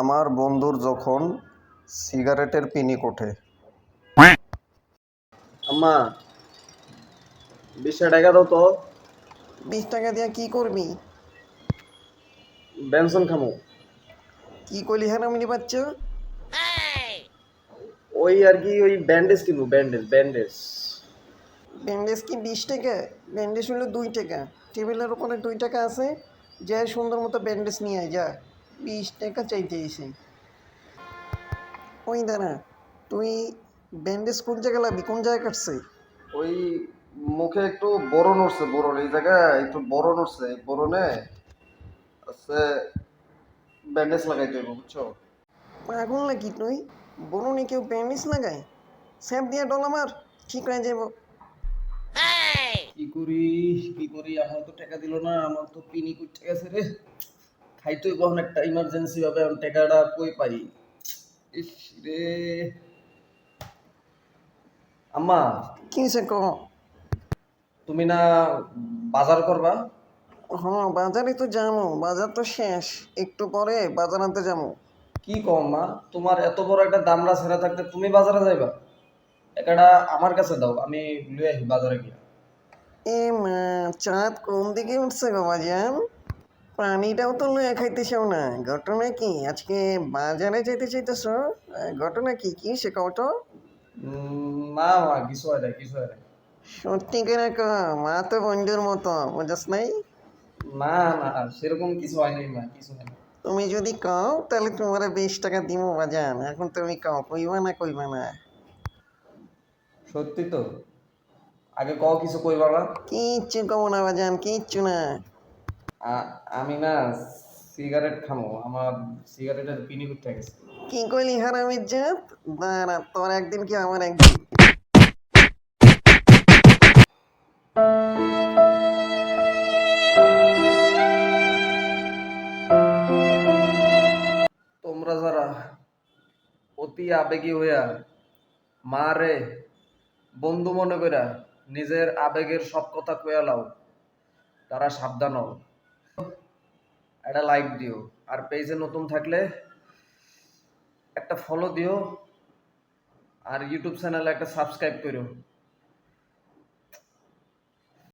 আমার বন্ধুর যখন সিগারেটের পিনিক ওঠে। আম্মা বিশটা টাকা দাও তো। বিশ টাকা দিয়া কি করবি? বেনসন খামো। কি করলি আমি বাচ্চা? ওই আর কি ওই ব্যান্ডেজ কিনবো ব্যান্ডেজ ব্যান্ডেজ। ব্যান্ডেজ কি বিশ টাকা? ব্যান্ডেজ হলো দুই টাকা। টেবিলের ওপরে দুই টাকা আছে। যা সুন্দর মতো ব্যান্ডেজ নিয়ে আয় যা। বিশ টাকা চাইতে এসে। ওই দাঁড়া তুই ব্যান্ডেজ কোন জায়গায় লাগবি কোন জায়গায় কাটছে? ওই মুখে একটু বড় নড়ছে বড় এই জায়গায় একটু বড় নড়ছে বড়নে আছে ব্যান্ডেজ লাগাইতে হইব বুঝছ? পাগল নাকি তুই? নি কেউ ব্যান্ডেজ লাগায়? স্যাপ দিয়ে ডল আমার ঠিক হয়ে যাব কি করি কি করি? আমার তো টাকা দিল না আমার তো পিনি কুইটে গেছে রে। খাইতেই কখন একটা ইমার্জেন্সি ভাবে আমি টাকাটা কই পাই? ইস রে। আম্মা। কি সে কহ তুমি না বাজার করবা? হ্যাঁ বাজারে তো যাব বাজার তো শেষ। একটু পরে বাজার আনতে যাব কি কম মা তোমার এত বড় একটা দামড়া ছেড়া থাকতে তুমি বাজারে যাইবা? একাটা আমার কাছে দাও আমি লুয়ে আসি বাজারে গিয়ে। এ মা চাঁদ কোন দিকে উঠছে গো বাজান পানিটাও তো লয়ে খাইতেছেও না। ঘটনা কি? আজকে বাজারে যেতে চাইতেছ? ঘটনা কি? কি সে কত না মা কিছু হয় না কিছু হয় না সত্যি করে ক মা তো বন্ধুর মতো বুঝাস নাই? না না সেরকম কিছু হয়নি মা কিছু হয় না তুমি যদি কও তাহলে তোমার বিশ টাকা দিব বাজান। এখন তুমি কও কইবা না কইবা না? সত্যি তো। আগে কও কিছু কইবা না। কিচ্ছু কব না বাজান কিচ্ছু না। আমি না সিগারেট খামো। আমার সিগারেটের পিনি উঠে গেছে। কি কইলি হারামির জাত? দাঁড়া তোর একদিন কি আমার একদিন? তোমরা যারা অতি আবেগী হইয়া মা রে বন্ধু মনে কইরা নিজের আবেগের সব কথা কইয়া লাও তারা সাবধান হও। একটা লাইক দিও। আর পেজে নতুন থাকলে একটা ফলো দিও। আর ইউটিউব চ্যানেলে একটা সাবস্ক্রাইব করো